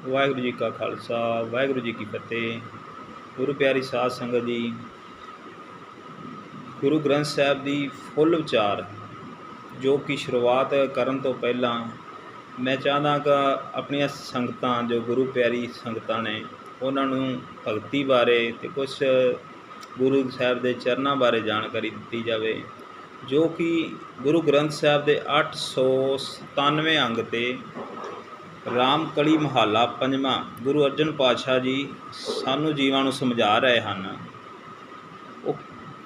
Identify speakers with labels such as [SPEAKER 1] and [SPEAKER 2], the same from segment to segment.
[SPEAKER 1] ਵਾਹਿਗੁਰੂ ਜੀ ਕਾ ਖਾਲਸਾ, ਵਾਹਿਗੁਰੂ ਜੀ ਕੀ ਫਤਿਹ। ਗੁਰੂ ਪਿਆਰੀ ਸਾਧ ਸੰਗਤ ਜੀ, ਗੁਰੂ ਗ੍ਰੰਥ ਸਾਹਿਬ ਦੀ ਫੁੱਲ ਵਿਚਾਰ, ਜੋ ਕਿ ਸ਼ੁਰੂਆਤ ਕਰਨ ਤੋਂ ਪਹਿਲਾਂ ਮੈਂ ਚਾਹੁੰਦਾ ਕਿ ਆਪਣੀਆਂ ਸੰਗਤਾਂ, ਜੋ ਗੁਰੂ ਪਿਆਰੀ ਸੰਗਤਾਂ ਨੇ, ਉਹਨਾਂ ਨੂੰ ਭਗਤੀ ਬਾਰੇ ਤੇ ਕੁਝ ਗੁਰੂ ਸਾਹਿਬ ਦੇ ਚਰਨਾਂ ਬਾਰੇ ਜਾਣਕਾਰੀ ਦਿੱਤੀ ਜਾਵੇ, ਜੋ ਕਿ ਗੁਰੂ ਗ੍ਰੰਥ ਸਾਹਿਬ ਦੇ 897 ਅੰਗ ਤੇ ਰਾਮ ਕਲੀ ਮਹੱਲਾ ਪੰਜਵਾਂ। ਗੁਰੂ ਅਰਜਨ ਪਾਤਸ਼ਾਹ ਜੀ ਸਾਨੂੰ ਜੀਵਾਂ ਨੂੰ ਸਮਝਾ ਰਹੇ ਹਨ। ਉਹ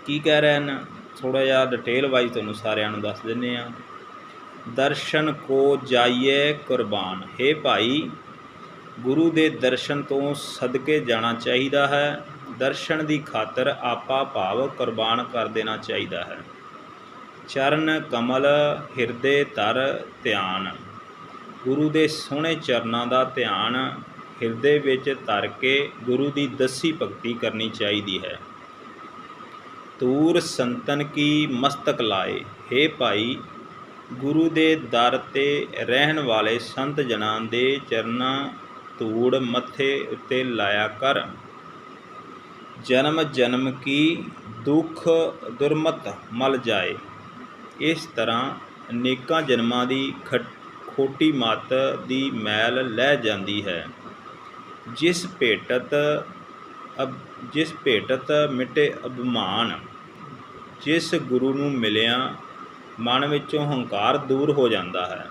[SPEAKER 1] ਕੀ ਕਹਿ ਰਹੇ ਹਨ? ਥੋੜਾ ਜਿਹਾ ਡਿਟੇਲ ਵਾਈਜ਼ ਤੁਹਾਨੂੰ ਸਾਰਿਆਂ ਨੂੰ ਦੱਸ ਦਿੰਨੇ ਆ ਦਰਸ਼ਨ ਕੋ ਜਾਈਏ ਕੁਰਬਾਨ। ਹੈ ਭਾਈ, ਗੁਰੂ ਦੇ ਦਰਸ਼ਨ ਤੋਂ ਸਦਕੇ ਜਾਣਾ ਚਾਹੀਦਾ ਹੈ। ਦਰਸ਼ਨ ਦੀ ਖਾਤਰ ਆਪਾ ਭਾਵ ਕੁਰਬਾਨ ਕਰ ਦੇਣਾ ਚਾਹੀਦਾ ਹੈ। ਚਰਨ ਕਮਲ, ਹਿਰਦੇ ਤਰ ਧਿਆਨ। ਗੁਰੂ ਦੇ ਸੋਹਣੇ ਚਰਨਾਂ ਦਾ ਧਿਆਨ ਹਿਰਦੇ ਵਿੱਚ ਧਰ ਕੇ ਗੁਰੂ ਦੀ ਦਸੀ ਭਗਤੀ ਕਰਨੀ ਚਾਹੀਦੀ ਹੈ। ਤੂਰ ਸੰਤਨ ਕੀ ਮਸਤਕ ਲਾਏ? हे ਭਾਈ, ਗੁਰੂ ਦੇ ਦਰ ਤੇ ਰਹਿਣ ਵਾਲੇ ਸੰਤ ਜਨਾਂ ਦੇ ਚਰਨਾਂ ਧੂੜ ਮੱਥੇ ਉੱਤੇ ਲਾਇਆ ਕਰ। ਜਨਮ ਜਨਮ ਕੀ ਦੁੱਖ ਦੁਰਮਤ ਮਲ ਜਾਏ। ਇਸ ਤਰ੍ਹਾਂ ਅਨੇਕਾਂ ਜਨਮਾਂ ਦੀ ਖਟ ਖੋਟੀ ਮਤ ਦੀ ਮੈਲ ਲੈ ਜਾਂਦੀ ਹੈ। ਜਿਸ ਭੇਟਤ ਅਬ, ਜਿਸ ਭੇਟਤ ਮਿਟੇ ਅਭਿਮਾਨ, ਜਿਸ ਗੁਰੂ ਨੂੰ ਮਿਲਿਆ, ਮਨ ਵਿੱਚੋਂ ਹੰਕਾਰ ਦੂਰ ਹੋ ਜਾਂਦਾ ਹੈ।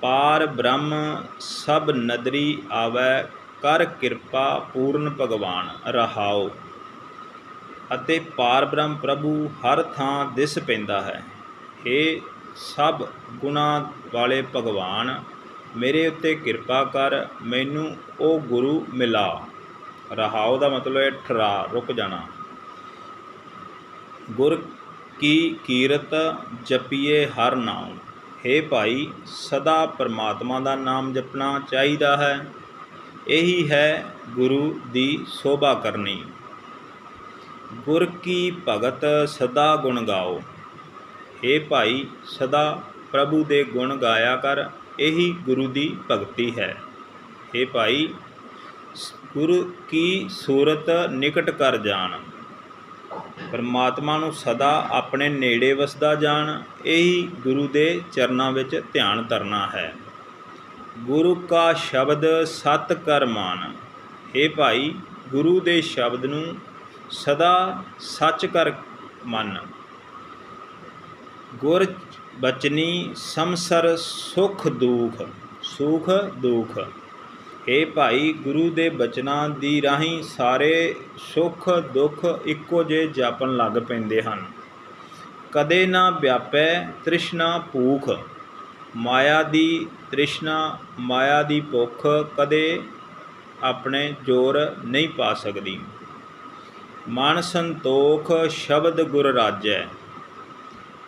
[SPEAKER 1] ਪਾਰ ਬ੍ਰਹਮ ਸਭ ਨਦਰੀ ਆਵੈ, ਕਰ ਕਿਰਪਾ ਪੂਰਨ ਭਗਵਾਨ ਰਹਾਓ ਅਤੇ ਪਾਰ ਬ੍ਰਹਮ ਪ੍ਰਭੂ ਹਰ ਥਾਂ ਦਿਸ ਪੈਂਦਾ ਹੈ। ਇਹ ਸਭ ਗੁਣਾਂ ਵਾਲੇ ਭਗਵਾਨ, ਮੇਰੇ ਉੱਤੇ ਕਿਰਪਾ ਕਰ, ਮੈਨੂੰ ਉਹ ਗੁਰੂ ਮਿਲਾ। ਰਹਾਉ ਦਾ ਮਤਲਬ ਹੈ ਠਰਾ, ਰੁਕ ਜਾਣਾ। ਗੁਰ ਕੀ ਕੀਰਤ ਜਪੀਏ ਹਰ ਨਾਮ। ਹੈ ਭਾਈ, ਸਦਾ ਪਰਮਾਤਮਾ ਦਾ ਨਾਮ ਜਪਣਾ ਚਾਹੀਦਾ ਹੈ। ਇਹੀ ਹੈ ਗੁਰੂ ਦੀ ਸੋਭਾ ਕਰਨੀ। ਗੁਰ ਕੀ ਭਗਤ ਸਦਾ ਗੁਣ ਗਾਓ। हे ਭਾਈ ਸਦਾ ਪ੍ਰਭੂ ਦੇ ਗੁਣ ਗਾਇਆ ਕਰ ਇਹੀ ਗੁਰੂ ਦੀ ਭਗਤੀ ਹੈ हे ਭਾਈ ਗੁਰੂ ਕੀ ਸੂਰਤ ਨਿਕਟ ਕਰ ਜਾਣ ਪਰਮਾਤਮਾ ਨੂੰ ਸਦਾ ਆਪਣੇ ਨੇੜੇ ਵਸਦਾ ਜਾਣ ਇਹੀ ਗੁਰੂ ਦੇ ਚਰਨਾਂ ਵਿੱਚ ਧਿਆਨ ਧਰਨਾ ਹੈ ਗੁਰੂ ਕਾ ਸ਼ਬਦ ਸਤ ਕਰ ਮਾਨ हे ਭਾਈ ਗੁਰੂ ਦੇ ਸ਼ਬਦ ਨੂੰ ਸਦਾ ਸੱਚ ਕਰ ਮੰਨ ਗੁਰ ਬਚਨੀ ਸਮਸਰ ਸੁਖ ਦੁਖ ਸੁਖ ਦੁਖ। हे ਭਾਈ, ਗੁਰੂ ਦੇ ਬਚਨਾਂ ਦੀ ਰਾਹੀਂ ਸਾਰੇ ਸੁਖ ਦੁੱਖ ਇੱਕੋ ਜੇ ਜਾਪਣ ਲੱਗ ਪੈਂਦੇ ਹਨ। ਕਦੇ ਨਾ ਵਿਆਪੈ ਤ੍ਰਿਸ਼ਨਾ ਭੂਖ, ਮਾਇਆ ਦੀ ਤ੍ਰਿਸ਼ਨਾ, ਮਾਇਆ ਦੀ ਭੁੱਖ ਕਦੇ ਆਪਣੇ ਜੋਰ ਨਹੀਂ ਪਾ ਸਕਦੀ। ਮਨ ਸੰਤੋਖ ਸ਼ਬਦ ਗੁਰ ਰਾਜੈ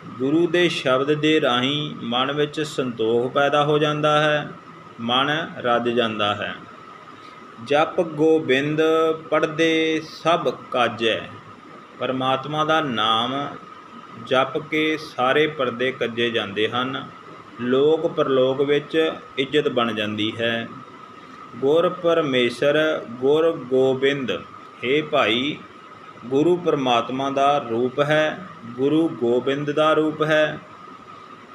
[SPEAKER 1] ਗੁਰੂ ਦੇ ਸ਼ਬਦ ਦੇ ਰਾਹੀਂ ਮਨ ਵਿੱਚ ਸੰਤੋਖ ਪੈਦਾ ਹੋ ਜਾਂਦਾ ਹੈ, ਮਨ ਰੱਜ ਜਾਂਦਾ ਹੈ। ਜਪ ਗੋਬਿੰਦ ਪੜਦੇ ਸਭ ਕਾਜੈ, ਪਰਮਾਤਮਾ ਦਾ ਨਾਮ ਜਪ ਕੇ ਸਾਰੇ ਪਰਦੇ ਕੱਜੇ ਜਾਂਦੇ ਹਨ, ਲੋਕ ਪਰਲੋਕ ਵਿੱਚ ਇੱਜ਼ਤ ਬਣ ਜਾਂਦੀ ਹੈ। ਗੁਰ ਪਰਮੇਸ਼ਰ, ਗੁਰ ਗੋਬਿੰਦ हे ਭਾਈ ਗੁਰੂ ਪਰਮਾਤਮਾ ਦਾ ਰੂਪ ਹੈ, ਗੁਰੂ ਗੋਬਿੰਦ ਦਾ ਰੂਪ ਹੈ।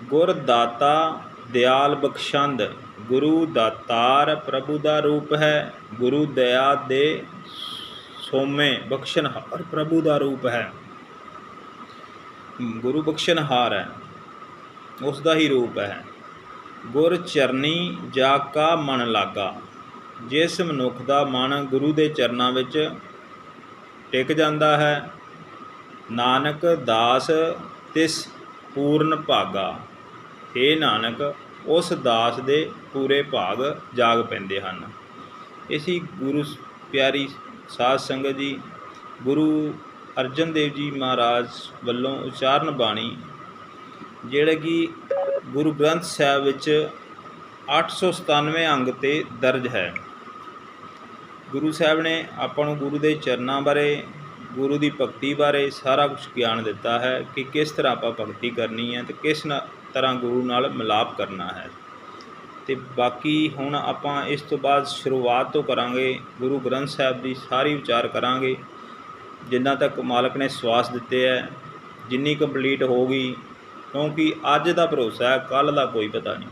[SPEAKER 1] ਗੁਰ ਦਾਤਾ ਦਿਆਲ ਬਖਸ਼ੰਦ, ਗੁਰੂ ਦਾਤਾਰ ਪ੍ਰਭੂ ਦਾ ਰੂਪ ਹੈ। ਗੁਰੂ ਦਇਆ ਦੇ ਸੋਮੇ ਬਖਸ਼ਨਹਾਰ ਪ੍ਰਭੂ ਦਾ ਰੂਪ ਹੈ। ਗੁਰੂ ਬਖਸ਼ਨਹਾਰ ਹੈ। ਉਸ ਦਾ ਹੀ ਰੂਪ ਹੈ। ਗੁਰ ਚਰਨੀ ਜਾ ਕਾ ਮਨ ਲਾਗਾ, ਜਿਸ ਮਨੁੱਖ ਦਾ ਮਨ ਗੁਰੂ ਦੇ ਚਰਨਾਂ ਵਿੱਚ ਟਿਕ ਜਾਂਦਾ ਹੈ। ਨਾਨਕ ਦਾਸ ਤਿਸ ਪੂਰਨ ਭਾਗਾ। हे ਨਾਨਕ, ਉਸ ਦਾਸ ਦੇ ਪੂਰੇ ਭਾਗ ਜਾਗ ਪੈਂਦੇ ਹਨ। ਇਸੀ ਗੁਰੂ ਪਿਆਰੀ ਸਾਧ ਸੰਗਤ ਜੀ, ਗੁਰੂ ਅਰਜਨ ਦੇਵ ਜੀ ਮਹਾਰਾਜ ਵੱਲੋਂ ਉਚਾਰਨ ਬਾਣੀ, ਜਿਹੜਾ ਕਿ ਗੁਰੂ ਗ੍ਰੰਥ ਸਾਹਿਬ ਵਿੱਚ 897 ਅੰਗ ਤੇ ਦਰਜ ਹੈ। ਗੁਰੂ ਸਾਹਿਬ ਨੇ ਆਪਾਂ ਨੂੰ ਗੁਰੂ ਦੇ ਚਰਨਾਂ ਬਾਰੇ, ਗੁਰੂ ਦੀ ਭਗਤੀ ਬਾਰੇ ਸਾਰਾ ਕੁਝ ਗਿਆਨ ਦਿੱਤਾ ਹੈ ਕਿ ਕਿਸ ਤਰ੍ਹਾਂ ਆਪਾਂ ਭਗਤੀ ਕਰਨੀ ਹੈ ਤੇ ਕਿਸ ਤਰ੍ਹਾਂ ਗੁਰੂ ਨਾਲ ਮਿਲਾਪ ਕਰਨਾ ਹੈ। ਤੇ ਬਾਕੀ ਹੁਣ ਆਪਾਂ ਇਸ ਤੋਂ ਬਾਅਦ ਸ਼ੁਰੂਆਤ ਤੋਂ ਕਰਾਂਗੇ, ਗੁਰੂ ਗ੍ਰੰਥ ਸਾਹਿਬ ਦੀ ਸਾਰੀ ਵਿਚਾਰ ਕਰਾਂਗੇ, ਜਿੰਨਾ ਤੱਕ ਮਾਲਕ ਨੇ ਸਵਾਸ ਦਿੱਤੇ ਹੈ, ਜਿੰਨੀ ਕੰਪਲੀਟ ਹੋਊਗੀ ਕਿਉਂਕਿ ਅੱਜ ਦਾ ਭਰੋਸਾ ਹੈ ਕੱਲ ਦਾ ਕੋਈ ਪਤਾ ਨਹੀਂ।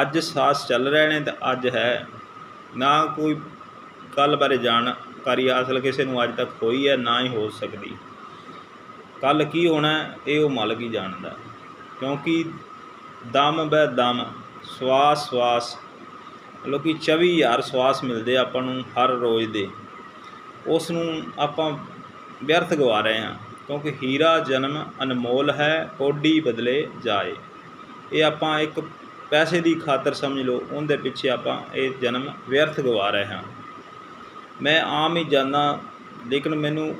[SPEAKER 1] ਅੱਜ ਸਾਸ ਚੱਲ ਰਹੇ ਨੇ ਤੇ ਅੱਜ ਹੈ, ਨਾ ਕੋਈ ਕੱਲ ਬਾਰੇ ਜਾਣਕਾਰੀ ਹਾਸਲ ਕਿਸੇ ਨੂੰ ਅੱਜ ਤੱਕ ਹੋਈ ਹੈ, ਨਾ ਹੀ ਹੋ ਸਕਦੀ। ਕੱਲ ਕੀ ਹੋਣਾ ਇਹ ਉਹ ਮਾਲਕ ਹੀ ਜਾਣਦਾ ਕਿਉਂਕਿ ਦਮ ਬੈ ਦਮ, ਸਵਾਸ ਸਵਾਸ, ਲੋਕੀ 24000 ਸਵਾਸ ਮਿਲਦੇ ਆਪਾਂ ਨੂੰ ਹਰ ਰੋਜ਼ ਦੇ। ਉਸ ਨੂੰ ਆਪਾਂ ਵਿਅਰਥ ਗਵਾ ਰਹੇ ਹਾਂ, ਕਿਉਂਕਿ ਹੀਰਾ ਜਨਮ ਅਨਮੋਲ ਹੈ ਕੋਡੀ ਬਦਲੇ ਜਾਏ। ਇਹ ਆਪਾਂ ਇੱਕ ਪੈਸੇ ਦੀ ਖਾਤਰ ਸਮਝ ਲਓ, ਉਹਦੇ ਪਿੱਛੇ ਆਪਾਂ ਇਹ ਜਨਮ ਵਿਅਰਥ ਗਵਾ ਰਹੇ ਹਾਂ। ਮੈਂ ਆਮ ਹੀ ਜਾਂਦਾ, ਲੇਕਿਨ ਮੈਨੂੰ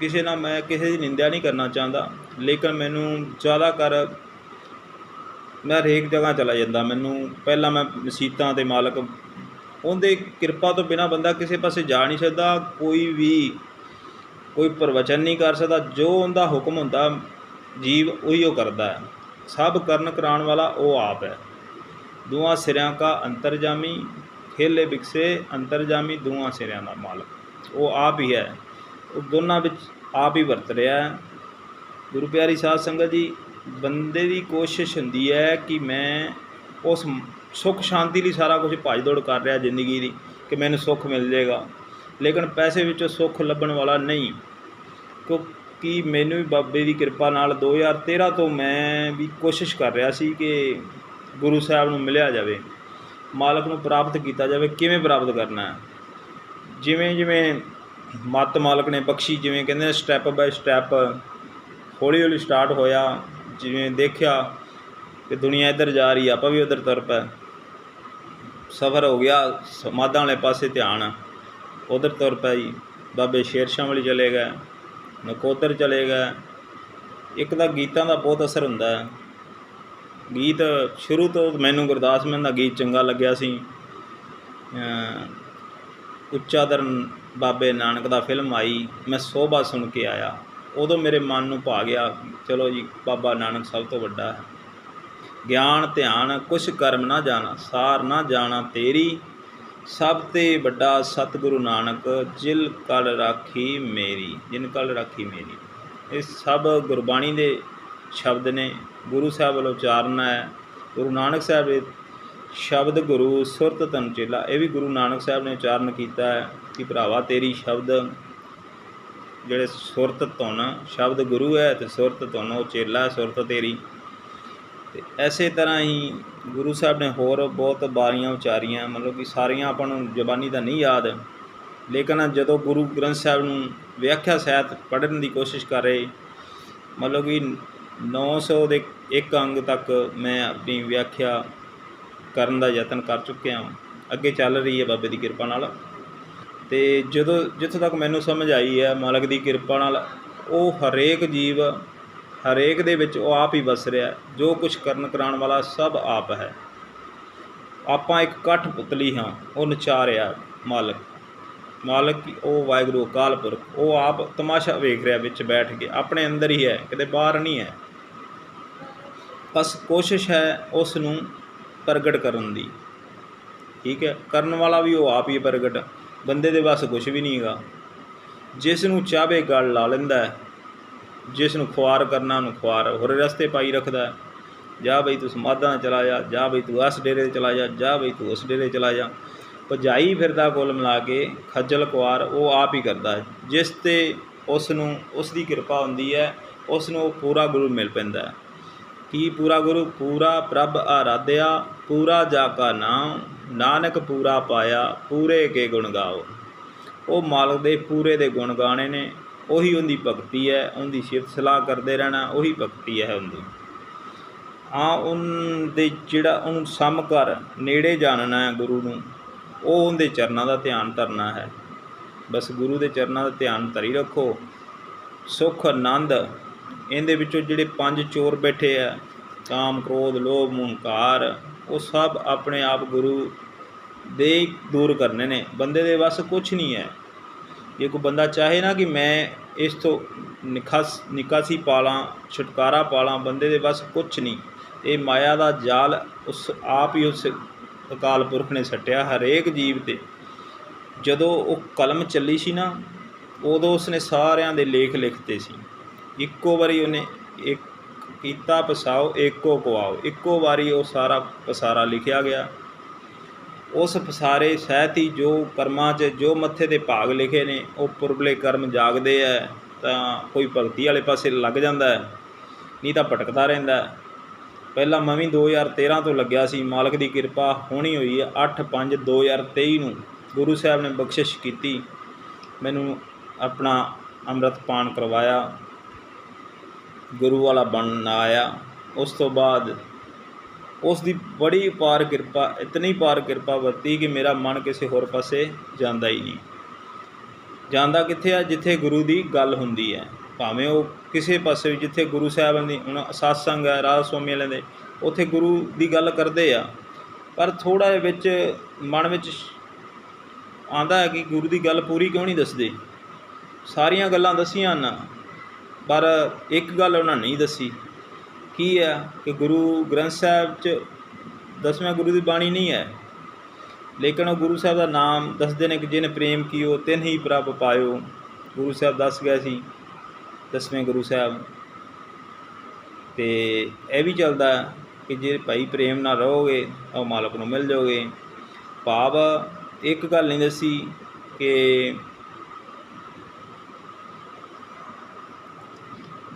[SPEAKER 1] ਕਿਸੇ ਨਾਲ ਮੈਂ ਕਿਸੇ ਦੀ ਨਿੰਦਿਆ ਨਹੀਂ ਕਰਨਾ ਚਾਹੁੰਦਾ। ਲੇਕਿਨ ਮੈਨੂੰ ਜ਼ਿਆਦਾਤਰ ਮੈਂ ਹਰੇਕ ਜਗ੍ਹਾ ਚਲਾ ਜਾਂਦਾ। ਮੈਨੂੰ ਪਹਿਲਾਂ ਮੈਂ ਮਸੀਤਾਂ ਤੇ ਮਾਲਕ, ਉਹਦੇ ਕਿਰਪਾ ਤੋਂ ਬਿਨਾ ਬੰਦਾ ਕਿਸੇ ਪਾਸੇ ਜਾ ਨਹੀਂ ਸਕਦਾ, ਕੋਈ ਵੀ, ਕੋਈ ਪ੍ਰਵਚਨ ਨਹੀਂ ਕਰ ਸਕਦਾ। ਜੋ ਉਹਦਾ ਹੁਕਮ ਹੁੰਦਾ, ਜੀਵ ਉਹੀ ਉਹ ਕਰਦਾ ਹੈ। ਸਭ ਕਰਨ ਕਰਾਉਣ ਵਾਲਾ ਉਹ ਆਪ ਹੈ। ਦੋਹਾਂ ਸਿਰਿਆਂ ਕਾ ਅੰਤਰਜਾਮੀ ਖੇਲੇ ਬਿਕਸੇ ਅੰਤਰਜਾਮੀ ਦੋਹਾਂ ਸਿਰਿਆਂ ਦਾ ਮਾਲਕ। ਉਹ ਆਪ ਹੀ ਹੈ। ਉਹ ਦੋਨਾਂ ਵਿੱਚ ਆਪ ਹੀ ਵਰਤ ਰਿਹਾ ਹੈ। ਗੁਰੂ ਪਿਆਰੀ ਸਾਧ ਸੰਗਤ ਜੀ, ਬੰਦੇ ਦੀ ਕੋਸ਼ਿਸ਼ ਹੁੰਦੀ ਹੈ ਕਿ ਮੈਂ ਉਸ ਸੁੱਖ ਸ਼ਾਂਤੀ ਲਈ ਸਾਰਾ ਕੁਝ ਭੱਜ ਦੌੜ ਕਰ ਰਿਹਾ ਜ਼ਿੰਦਗੀ ਦੀ, ਕਿ ਮੈਨੂੰ ਸੁੱਖ ਮਿਲ ਜਾਏਗਾ। ਲੇਕਿਨ ਪੈਸੇ ਵਿੱਚੋਂ ਸੁੱਖ ਲੱਭਣ ਵਾਲਾ ਨਹੀਂ। ਕਿਉਂਕਿ ਮੈਨੂੰ ਵੀ ਬਾਬੇ ਦੀ ਕਿਰਪਾ ਨਾਲ 2013 ਤੋਂ ਮੈਂ ਵੀ ਕੋਸ਼ਿਸ਼ ਕਰ ਰਿਹਾ ਸੀ ਕਿ ਗੁਰੂ ਸਾਹਿਬ ਨੂੰ ਮਿਲਿਆ ਜਾਵੇ। ਮਾਲਕ ਨੂੰ ਪ੍ਰਾਪਤ ਕੀਤਾ ਜਾਵੇ, ਕਿਵੇਂ ਪ੍ਰਾਪਤ ਕਰਨਾ ਹੈ? ਜਿਵੇਂ ਜਿਵੇਂ ਮੱਤ ਮਾਲਕ ਨੇ ਬਖਸ਼ੀ, ਜਿਵੇਂ ਕਹਿੰਦੇ ਸਟੈਪ ਬਾਏ ਸਟੈਪ ਹੌਲੀ ਹੌਲੀ ਸਟਾਰਟ ਹੋਇਆ, ਜਿਵੇਂ ਦੇਖਿਆ ਕਿ ਦੁਨੀਆ ਇੱਧਰ ਜਾ ਰਹੀ ਆਪਾਂ ਵੀ ਉਧਰ ਤੁਰ ਪਏ। ਸਫ਼ਰ ਹੋ ਗਿਆ ਸਮਾਧਾਂ ਵਾਲੇ ਪਾਸੇ ਧਿਆਨ। ਉਧਰ ਤੁਰ ਪਏ ਜੀ। ਬਾਬੇ ਸ਼ੇਰ ਸ਼ਾਹ ਵਾਲੀ ਚਲੇ ਗਏ, ਨਕੋਦਰ ਚਲੇ ਗਏ। ਇੱਕ ਤਾਂ ਗੀਤਾਂ ਦਾ ਬਹੁਤ ਅਸਰ ਹੁੰਦਾ ਹੈ। ਗੀਤ ਸ਼ੁਰੂ ਤੋਂ ਮੈਨੂੰ ਗੁਰਦਾਸ ਮਾਨ ਦਾ ਗੀਤ ਚੰਗਾ ਲੱਗਿਆ ਸੀ। ਅਮ ਉੱਚਾ ਦਰਨ ਬਾਬੇ ਨਾਨਕ ਦਾ ਫਿਲਮ ਆਈ, ਮੈਂ ਸੋਭਾ ਸੁਣ ਕੇ ਆਇਆ। ਉਦੋਂ ਮੇਰੇ ਮਨ ਨੂੰ ਭਾ ਗਿਆ, ਚਲੋ ਜੀ, ਬਾਬਾ ਨਾਨਕ ਸਭ ਤੋਂ ਵੱਡਾ ਹੈ। ਗਿਆਨ, ਧਿਆਨ, ਕੁਛ ਕਰਮ ਨਾ ਜਾਣਾ, ਸਾਰ ਨਾ ਜਾਣਾ ਤੇਰੀ। ਸਭ ਤੇ ਵੱਡਾ ਸਤਿਗੁਰੂ ਨਾਨਕ, ਜਿਲ ਕਲ ਰਾਖੀ ਮੇਰੀ, ਜਿਨ ਕਲ ਰਾਖੀ ਮੇਰੀ। ਇਹ ਸਭ ਗੁਰਬਾਣੀ ਦੇ ਸ਼ਬਦ ਨੇ। ਗੁਰੂ ਸਾਹਿਬ ਵੱਲੋਂ ਉਚਾਰਨਾ ਹੈ। ਗੁਰੂ ਨਾਨਕ ਸਾਹਿਬ ਦੇ ਸ਼ਬਦ ਗੁਰੂ ਸੁਰਤ ਤਨ ਚੇਲਾ ਇਹ ਵੀ ਗੁਰੂ ਨਾਨਕ ਸਾਹਿਬ ਨੇ ਉਚਾਰਨ ਕੀਤਾ ਹੈ ਕਿ ਭਰਾਵਾ ਤੇਰੀ ਸ਼ਬਦ ਜਿਹੜੇ ਸੁਰਤ ਧੁਨ ਸ਼ਬਦ ਗੁਰੂ ਹੈ ਤੇ ਸੁਰਤ ਧੁਨ ਉਹ ਚੇਲਾ ਹੈ, ਸੁਰਤ ਤੇਰੀ। ਤੇ ਐਸੇ ਤਰ੍ਹਾਂ ਹੀ ਗੁਰੂ ਸਾਹਿਬ ਨੇ ਹੋਰ ਬਹੁਤ ਬਾਰੀਆਂ ਉਚਾਰੀਆਂ ਮਤਲਬ ਕਿ ਸਾਰੀਆਂ ਆਪਾਂ ਨੂੰ ਜ਼ਬਾਨੀ ਦਾ ਨਹੀਂ ਯਾਦ ਲੇਕਿਨ ਜਦੋਂ ਗੁਰੂ ਗ੍ਰੰਥ ਸਾਹਿਬ ਨੂੰ ਵਿਆਖਿਆ ਸਹਿਤ ਪੜ੍ਹਨ ਦੀ ਕੋਸ਼ਿਸ਼ ਕਰ ਰਹੇ ਮਤਲਬ ਕਿ 900 ਦੇ ਇੱਕ ਅੰਗ ਤੱਕ ਮੈਂ ਆਪਣੀ ਵਿਆਖਿਆ ਕਰਨ ਦਾ ਯਤਨ ਕਰ ਚੁੱਕਿਆ ਹਾਂ। ਅੱਗੇ ਚੱਲ ਰਹੀ ਹੈ ਬਾਬੇ ਦੀ ਕਿਰਪਾ ਨਾਲ। ਤੇ ਜਦੋਂ, ਜਿੱਥੋਂ ਤੱਕ ਮੈਨੂੰ ਸਮਝ ਆਈ ਹੈ ਮਾਲਕ ਦੀ ਕਿਰਪਾ ਨਾਲ, ਉਹ ਹਰੇਕ ਜੀਵ, ਹਰੇਕ ਦੇ ਵਿੱਚ ਉਹ ਆਪ ਹੀ ਵਸ ਰਿਹਾ ਜੋ ਕੁਝ ਕਰਨ ਕਰਾਉਣ ਵਾਲਾ ਸਭ ਆਪ ਹੈ। ਆਪਾਂ ਇੱਕ ਕੱਠ ਪੁਤਲੀ ਹਾਂ, ਉਹ ਨਚਾ ਰਿਹਾ ਮਾਲਕ ਮਾਲਕ ਉਹ ਵਾਹਿਗੁਰੂ ਅਕਾਲ ਪੁਰਖ। ਉਹ ਆਪ ਤਮਾਸ਼ਾ ਵੇਖ ਰਿਹਾ ਵਿੱਚ ਬੈਠ ਕੇ, ਆਪਣੇ ਅੰਦਰ ਹੀ ਹੈ, ਕਿਤੇ ਬਾਹਰ ਨਹੀਂ ਹੈ। ਬਸ ਕੋਸ਼ਿਸ਼ ਹੈ ਉਸ ਨੂੰ ਪ੍ਰਗਟ ਕਰਨ ਦੀ। ਠੀਕ ਹੈ, ਕਰਨ ਵਾਲਾ ਵੀ ਉਹ ਆਪ ਹੀ ਪ੍ਰਗਟ, ਬੰਦੇ ਦੇ ਬਸ ਕੁਝ ਵੀ ਨਹੀਂ ਹੈਗਾ। ਜਿਸ ਨੂੰ ਚਾਹਵੇ ਗੱਲ ਲਾ ਲੈਂਦਾ ਹੈ, ਜਿਸ ਨੂੰ ਖੁਆਰ ਕਰਨਾ ਨੂੰ ਖੁਆਰ, ਹੋਰ ਰਸਤੇ ਪਾਈ ਰੱਖਦਾ ਹੈ। ਜਾ ਬਈ ਤੂੰ ਸਮਾਧਾਂ ਚਲਾ ਜਾ ਜਾ ਬਈ ਤੂੰ ਇਸ ਡੇਰੇ ਤੇ ਚਲਾ ਜਾ ਜਾ ਬਈ ਤੂੰ ਉਸ ਡੇਰੇ ਚਲਾ ਜਾ। ਭਜਾਈ ਫਿਰਦਾ ਕੋਲ ਮਿਲਾ ਕੇ ਖੱਜਲ ਕੁਆਰ ਉਹ ਆਪ ਹੀ ਕਰਦਾ ਹੈ। ਜਿਸ ਤੇ ਉਸ ਨੂੰ, ਉਸ ਦੀ ਕਿਰਪਾ ਹੁੰਦੀ ਹੈ, ਉਸ ਨੂੰ ਉਹ ਪੂਰਾ ਗੁਰੂ ਮਿਲ ਪੈਂਦਾ ਹੈ। ਕੀ ਪੂਰਾ ਗੁਰੂ? ਪੂਰਾ ਪ੍ਰਭ ਆਰਾਧਿਆ, ਪੂਰਾ ਜਾ ਕਾ ਨਾਮ ਨਾਨਕ ਪੂਰਾ ਪਾਇਆ, ਪੂਰੇ ਕੇ ਗੁਣ ਗਾਓ। ਉਹ ਮਾਲਕ ਦੇ ਪੂਰੇ ਦੇ ਗੁਣ ਗਾਣੇ ਨੇ, ਉਹੀ ਉਹਦੀ ਭਗਤੀ ਹੈ, ਉਹਦੀ ਸਿਫਤ ਸਲਾਹ ਕਰਦੇ ਰਹਿਣਾ, ਉਹੀ ਭਗਤੀ ਹੈ ਉਹਦੀ। ਆ ਉਹਦੇ ਜਿਹੜਾ ਉਹਨੂੰ ਸਮ ਕਰ ਨੇੜੇ ਜਾਣਨਾ ਹੈ ਗੁਰੂ ਨੂੰ, ਉਹ ਉਹਦੇ ਚਰਨਾਂ ਦਾ ਧਿਆਨ ਧਰਨਾ ਹੈ। ਬਸ ਗੁਰੂ ਦੇ ਚਰਨਾਂ ਦਾ ਧਿਆਨ ਧਰੀ ਰੱਖੋ। ਸੁਖ ਆਨੰਦ ਇਹਦੇ ਵਿੱਚੋਂ ਜਿਹੜੇ ਪੰਜ ਚੋਰ ਬੈਠੇ ਆ, ਕਾਮ, ਕ੍ਰੋਧ, ਲੋਭ ਮੋਹ ਹੰਕਾਰ ਉਹ ਸਭ ਆਪਣੇ ਆਪ ਗੁਰੂ ਦੇ ਦੂਰ ਕਰਨੇ ਨੇ। ਬੰਦੇ ਦੇ ਵੱਸ ਕੁਝ ਨਹੀਂ ਹੈ। ਜੇ ਕੋਈ ਬੰਦਾ ਚਾਹੇ ਨਾ ਕਿ ਮੈਂ ਇਸ ਤੋਂ ਨਿਕਾਸ ਨਿਕਾਸੀ ਪਾਲਾਂ, ਛੁਟਕਾਰਾ ਪਾਲਾਂ, ਬੰਦੇ ਦੇ ਵੱਸ ਕੁਝ ਨਹੀਂ। ਇਹ ਮਾਇਆ ਦਾ ਜਾਲ ਉਸ ਆਪ ਹੀ ਉਸ ਅਕਾਲ ਪੁਰਖ ਨੇ ਸੱਟਿਆ ਹਰੇਕ ਜੀਵ ਤੇ। ਜਦੋਂ ਉਹ ਕਲਮ ਚੱਲੀ ਸੀ ਨਾ, ਉਦੋਂ ਉਸਨੇ ਸਾਰਿਆਂ ਦੇ ਲੇਖ ਲਿਖਤੇ ਸੀ। ਇੱਕੋ ਵਾਰੀ ਉਹਨੇ ਇੱਕ ਕੀਤਾ ਪਸਾਓ ਏਕੋ ਕਵਾਓ ਇੱਕੋ ਵਾਰੀ ਉਹ ਸਾਰਾ ਪਸਾਰਾ ਲਿਖਿਆ ਗਿਆ। ਉਸ ਪਸਾਰੇ ਸਹਿਤ ਹੀ ਜੋ ਕਰਮਾਂ 'ਚ ਜੋ ਮੱਥੇ ਦੇ ਭਾਗ ਲਿਖੇ ਨੇ, ਉਹ ਪੁਰਬਲੇ ਕਰਮ ਜਾਗਦੇ ਆ ਤਾਂ ਕੋਈ ਭਗਤੀ ਵਾਲੇ ਪਾਸੇ ਲੱਗ ਜਾਂਦਾ ਹੈ ਨਹੀਂ ਤਾਂ ਭਟਕਦਾ ਰਹਿੰਦਾ ਹੈ ਪਹਿਲਾਂ ਮੈਂ ਵੀ 2013 ਤੋਂ ਲੱਗਿਆ ਸੀ, ਮਾਲਕ ਦੀ ਕਿਰਪਾ ਹੋਣੀ ਹੋਈ ਹੈ 8/5/2023 ਨੂੰ। ਗੁਰੂ ਸਾਹਿਬ ਨੇ ਬਖਸ਼ਿਸ਼ ਕੀਤੀ। ਮੈਨੂੰ ਆਪਣਾ ਅੰਮ੍ਰਿਤ ਪਾਨ ਕਰਵਾਇਆ। ਗੁਰੂ ਵਾਲਾ ਬਣਨ ਆਇਆ। ਉਸ ਤੋਂ ਬਾਅਦ ਉਸ ਦੀ ਬੜੀ ਪਾਰ ਕਿਰਪਾ, ਇਤਨੀ ਪਾਰ ਕਿਰਪਾ ਵਰਤੀ ਕਿ ਮੇਰਾ ਮਨ ਕਿਸੇ ਹੋਰ ਪਾਸੇ ਜਾਂਦਾ ਹੀ ਨਹੀਂ। ਜਾਂਦਾ ਕਿੱਥੇ ਆ? ਜਿੱਥੇ ਗੁਰੂ ਦੀ ਗੱਲ ਹੁੰਦੀ ਹੈ। ਭਾਵੇਂ ਉਹ ਕਿਸੇ ਪਾਸੇ ਵੀ, ਜਿੱਥੇ ਗੁਰੂ ਸਾਹਿਬਾਂ ਦੀ ਹੁਣ satsang ਹੈ ਰਾਧ ਸਵਾਮੀ ਵਾਲਿਆਂ ਦੇ, ਉੱਥੇ ਗੁਰੂ ਦੀ ਗੱਲ ਕਰਦੇ ਆ। ਪਰ ਥੋੜਾ ਜਿਹਾ ਵਿੱਚ ਮਨ ਵਿੱਚ ਆਂਦਾ ਹੈ ਕਿ ਗੁਰੂ ਦੀ ਗੱਲ ਪੂਰੀ ਕਿਉਂ ਨਹੀਂ ਦੱਸਦੇ? ਸਾਰੀਆਂ ਗੱਲਾਂ ਦਸੀਆਂ ਨਾ ਪਰ ਇੱਕ ਗੱਲ ਉਹਨਾਂ ਨਹੀਂ ਦੱਸੀ। ਕੀ ਹੈ ਕਿ ਗੁਰੂ ਗ੍ਰੰਥ ਸਾਹਿਬ 'ਚ ਦਸਵੇਂ ਗੁਰੂ ਦੀ ਬਾਣੀ ਨਹੀਂ ਹੈ। ਲੇਕਿਨ ਉਹ ਗੁਰੂ ਸਾਹਿਬ ਦਾ ਨਾਮ ਦੱਸਦੇ ਨੇ ਕਿ ਜਿਹਨੇ ਪ੍ਰੇਮ ਕੀਓ, ਤਿਨ ਹੀ ਪ੍ਰਭ ਪਾਇਓ। ਗੁਰੂ ਸਾਹਿਬ ਦੱਸ ਗਏ ਸੀ ਦਸਵੇਂ ਗੁਰੂ ਸਾਹਿਬ। ਤੇ ਇਹ ਵੀ ਚੱਲਦਾ ਕਿ ਜੇ ਭਾਈ ਪ੍ਰੇਮ ਨਾਲ ਰਹੋਗੇ, ਤਾਂ ਉਹ ਮਾਲਕ ਨੂੰ ਮਿਲ ਜਾਓਗੇ। ਭਾਵ ਇੱਕ ਗੱਲ ਨਹੀਂ ਦੱਸੀ ਕਿ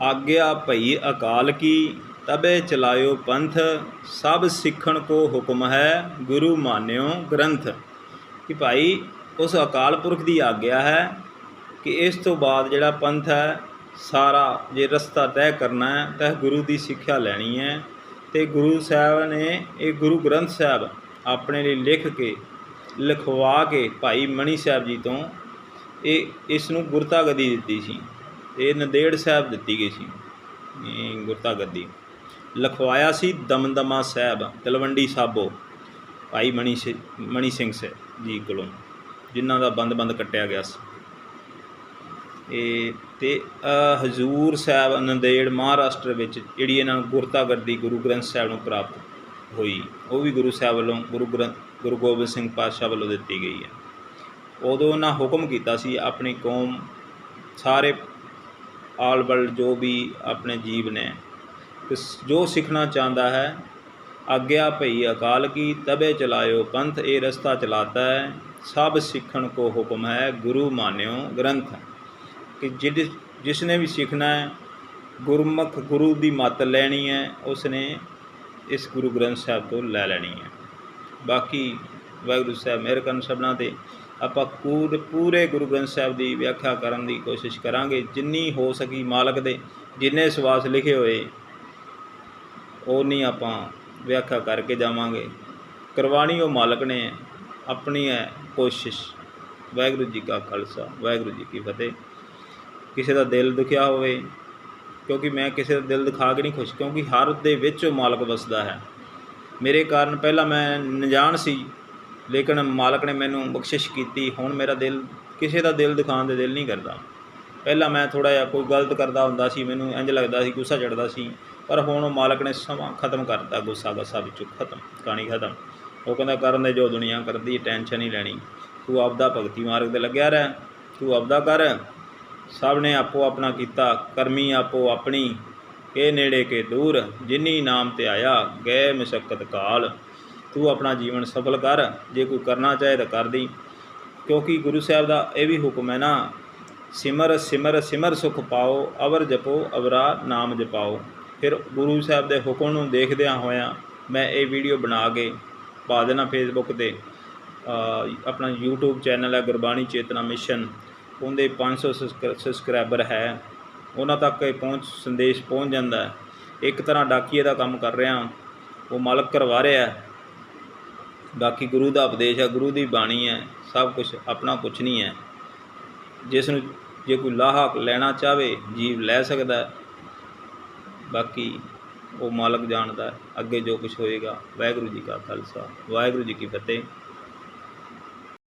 [SPEAKER 1] ਆਗਿਆ ਭਈ ਅਕਾਲ ਕੀ, ਤਬੇ ਚਲਾਇਓ ਪੰਥ, ਸਭ ਸਿੱਖਣ ਕੋ ਹੁਕਮ ਹੈ, ਗੁਰੂ ਮਾਨਿਓ ਗ੍ਰੰਥ। ਕਿ ਭਾਈ, ਉਸ ਅਕਾਲ ਪੁਰਖ ਦੀ ਆਗਿਆ ਹੈ ਕਿ ਇਸ ਤੋਂ ਬਾਅਦ ਜਿਹੜਾ ਪੰਥ ਹੈ, ਸਾਰਾ ਜੇ ਰਸਤਾ ਤੈਅ ਕਰਨਾ ਹੈ, ਤਾਂ ਗੁਰੂ ਦੀ ਸਿੱਖਿਆ ਲੈਣੀ ਹੈ। ਤੇ ਗੁਰੂ ਸਾਹਿਬ ਨੇ ਇਹ ਗੁਰੂ ਗ੍ਰੰਥ ਸਾਹਿਬ ਆਪਣੇ ਲਈ ਲਿਖ ਕੇ, ਲਿਖਵਾ ਕੇ ਭਾਈ ਮਣੀ ਸਾਹਿਬ ਜੀ ਤੋਂ ਇਹ, ਇਸ ਨੂੰ ਗੁਰਤਾ ਗਦੀ ਦਿੱਤੀ ਸੀ। ਇਹ ਨੰਦੇੜ ਸਾਹਿਬ ਦਿੱਤੀ ਗਈ ਸੀ, ਇਹ ਗੁਰਤਾ ਗੱਦੀ ਲਿਖਵਾਇਆ ਸੀ ਦਮਦਮਾ ਸਾਹਿਬ, ਤਲਵੰਡੀ ਸਾਬੋ, ਭਾਈ ਮਣੀ ਸਿ- ਮਣੀ ਸਿੰਘ ਸੇ, ਜੀ ਕੋਲੋਂ, ਜਿਨ੍ਹਾਂ ਦਾ ਬੰਦ-ਬੰਦ ਕੱਟਿਆ ਗਿਆ ਸੀ। ਇਹ ਤੇ ਹਜ਼ੂਰ ਸਾਹਿਬ ਨੰਦੇੜ ਮਹਾਰਾਸ਼ਟਰ ਵਿੱਚ ਜਿਹੜੀ ਇਹਨਾਂ ਨੂੰ ਗੁਰਤਾਗੱਦੀ ਗੁਰੂ ਗ੍ਰੰਥ ਸਾਹਿਬ ਨੂੰ ਪ੍ਰਾਪਤ ਹੋਈ, ਉਹ ਵੀ ਗੁਰੂ ਸਾਹਿਬ ਵੱਲੋਂ ਗੁਰੂ ਗ੍ਰੰਥ, ਗੁਰੂ ਗੋਬਿੰਦ ਸਿੰਘ ਪਾਤਸ਼ਾਹ ਵੱਲੋਂ ਦਿੱਤੀ ਗਈ ਹੈ। ਉਦੋਂ ਉਹਨਾਂ ਹੁਕਮ ਕੀਤਾ ਸੀ ਆਪਣੀ ਕੌਮ ਸਾਰੇ ਆਲ ਵਰਲਡ ਜੋ ਵੀ ਆਪਣੇ ਜੀਵ ਨੇ। ਜੋ ਸਿੱਖਣਾ ਚਾਹੁੰਦਾ ਹੈ, ਆਗਿਆ ਭਈ ਅਕਾਲ ਕੀ ਤਬੇ ਚਲਾਇਓ, ਪੰਥ ਇਹ ਰਸਤਾ ਚਲਾਤਾ ਹੈ। ਸਭ ਸਿੱਖਣ ਕੋ ਹੁਕਮ ਹੈ, ਗੁਰੂ ਮਾਨਿਓ ਗ੍ਰੰਥ। ਕਿ ਜਿਸ ਜਿਸ ਨੇ ਵੀ ਸਿੱਖਣਾ ਹੈ, ਗੁਰਮੁਖ ਗੁਰੂ ਦੀ ਮੱਤ ਲੈਣੀ ਹੈ ਉਸ ਨੇ ਇਸ ਗੁਰੂ ਗ੍ਰੰਥ ਸਾਹਿਬ ਤੋਂ ਲੈ ਲੈਣੀ ਹੈ। ਬਾਕੀ ਵਾਹਿਗੁਰੂ ਸਾਹਿਬ ਮਿਹਰ ਕਰਨ ਸਭਨਾਂ ਤੇ ਆਪਾਂ ਪੂਰ- ਪੂਰੇ ਗੁਰੂ ਗ੍ਰੰਥ ਸਾਹਿਬ ਦੀ ਵਿਆਖਿਆ ਕਰਨ ਦੀ ਕੋਸ਼ਿਸ਼ ਕਰਾਂਗੇ। ਜਿੰਨੀ ਹੋ ਸਕੀ ਮਾਲਕ ਦੇ ਜਿੰਨੇ ਸਵਾਸ ਲਿਖੇ ਹੋਏ ਉਹ ਨਹੀਂ ਆਪਾਂ ਵਿਆਖਿਆ ਕਰਕੇ ਜਾਵਾਂਗੇ। ਕਰਵਾਣੀ ਉਹ ਮਾਲਕ ਨੇ ਆਪਣੀ ਹੈ ਕੋਸ਼ਿਸ਼। ਵਾਹਿਗੁਰੂ ਜੀ ਕਾ ਖਾਲਸਾ, ਵਾਹਿਗੁਰੂ ਜੀ ਕੀ ਫਤਿਹ। ਕਿਸੇ ਦਾ ਦਿਲ ਦੁਖਿਆ ਹੋਵੇ, ਕਿਉਂਕਿ ਮੈਂ ਕਿਸੇ ਦਾ ਦਿਲ ਦਿਖਾ ਕੇ ਨਹੀਂ ਖੁਸ਼, ਕਿਉਂਕਿ ਹਰ ਦੇ ਵਿੱਚ ਉਹ ਮਾਲਕ ਵਸਦਾ ਹੈ। ਮੇਰੇ ਕਾਰਨ ਪਹਿਲਾਂ ਮੈਂ ਨਜਾਣ ਸੀ ਲੇਕਿਨ ਮਾਲਕ ਨੇ ਮੈਨੂੰ ਬਖਸ਼ਿਸ਼ ਕੀਤੀ, ਹੁਣ ਮੇਰਾ ਦਿਲ ਕਿਸੇ ਦਾ ਦਿਲ ਦਿਖਾਉਣ ਦੇ ਦਿਲ ਨਹੀਂ ਕਰਦਾ। ਪਹਿਲਾਂ ਮੈਂ ਥੋੜਾ ਜਿਹਾ ਕੋਈ ਗਲਤ ਕਰਦਾ ਹੁੰਦਾ ਸੀ, ਮੈਨੂੰ ਇੰਜ ਲੱਗਦਾ ਸੀ, ਗੁੱਸਾ ਚੜਦਾ ਸੀ, ਪਰ ਹੁਣ ਉਹ ਮਾਲਕ ਨੇ ਸਮਾਂ ਖਤਮ ਕਰਤਾ, ਗੁੱਸਾ ਗੱਸਾ ਵਿੱਚੋਂ ਖਤਮ, ਕਹਾਣੀ ਖਤਮ। ਉਹ ਕਹਿੰਦਾ, ਕਰਨ ਦੇ ਜੋ ਦੁਨੀਆ ਕਰਦੀ, ਟੈਨਸ਼ਨ ਨਹੀਂ ਲੈਣੀ। ਤੂੰ ਆਪਦਾ ਭਗਤੀ ਮਾਰਗ ਤੇ ਲੱਗਿਆ ਰਹਿ, ਤੂੰ ਆਪਦਾ ਕਰ। ਸਭ ਨੇ ਆਪੋ ਆਪਣਾ ਕੀਤਾ, ਕਰਮੀ ਆਪੋ ਆਪਣੀ। ਕੇ ਨੇੜੇ ਕੇ ਦੂਰ, ਜਿਨੀ ਨਾਮ ਤੇ ਆਇਆ, ਗਏ ਮਸ਼ਕਤ ਕਾਲ। ਤੂੰ ਆਪਣਾ ਜੀਵਨ ਸਫਲ ਕਰ, ਜੇ ਕੋਈ ਕਰਨਾ ਚਾਹੇ ਤਾਂ ਕਰ ਦੀ। ਕਿਉਂਕਿ ਗੁਰੂ ਸਾਹਿਬ ਦਾ ਇਹ ਵੀ ਹੁਕਮ ਹੈ ਨਾ, ਸਿਮਰ ਸਿਮਰ ਸਿਮਰ ਸੁਖ ਪਾਓ, ਅਵਰ ਜਪੋ, ਅਵਰਾ ਨਾਮ ਜਪਾਓ। ਫਿਰ ਗੁਰੂ ਸਾਹਿਬ ਦੇ ਹੁਕਮ ਨੂੰ ਦੇਖਦਿਆਂ ਹੋਇਆਂ ਮੈਂ ਇਹ ਵੀਡੀਓ ਬਣਾ ਕੇ ਪਾ ਦੇਣਾ ਫੇਸਬੁੱਕ ਤੇ। ਆਪਣਾ YouTube ਚੈਨਲ ਹੈ ਗੁਰਬਾਣੀ ਚੇਤਨਾ ਮਿਸ਼ਨ। ਉਹਦੇ 500 ਸਬਸਕ੍ਰਾ- ਸਬਸਕ੍ਰਾਈਬਰ ਹੈ। ਉਹਨਾਂ ਤੱਕ ਇਹ ਪਹੁੰਚ, ਸੰਦੇਸ਼ ਪਹੁੰਚ ਜਾਂਦਾ ਹੈ। ਇੱਕ ਤਰ੍ਹਾਂ ਡਾਕੀਏ ਦਾ ਕੰਮ ਕਰ ਰਿਹਾ। ਉਹ ਮਾਲਕ ਕਰਵਾ ਰਿਹਾ ਬਾਕੀ ਗੁਰੂ ਦਾ ਉਪਦੇਸ਼ ਹੈ, ਗੁਰੂ ਦੀ ਬਾਣੀ ਹੈ, ਸਭ ਕੁਝ ਆਪਣਾ ਕੁਝ ਨਹੀਂ ਹੈ। ਜਿਸ ਨੂੰ ਜੇ ਕੋਈ ਲਾਹਾ ਲੈਣਾ ਚਾਹਵੇ, ਜੀਵ ਲੈ ਸਕਦਾ ਬਾਕੀ ਉਹ ਮਾਲਕ ਜਾਣਦਾ ਅੱਗੇ ਜੋ ਕੁਝ ਹੋਏਗਾ। ਵਾਹਿਗੁਰੂ ਜੀ ਕਾ ਖਾਲਸਾ, ਵਾਹਿਗੁਰੂ ਜੀ ਕੀ ਫਤਿਹ।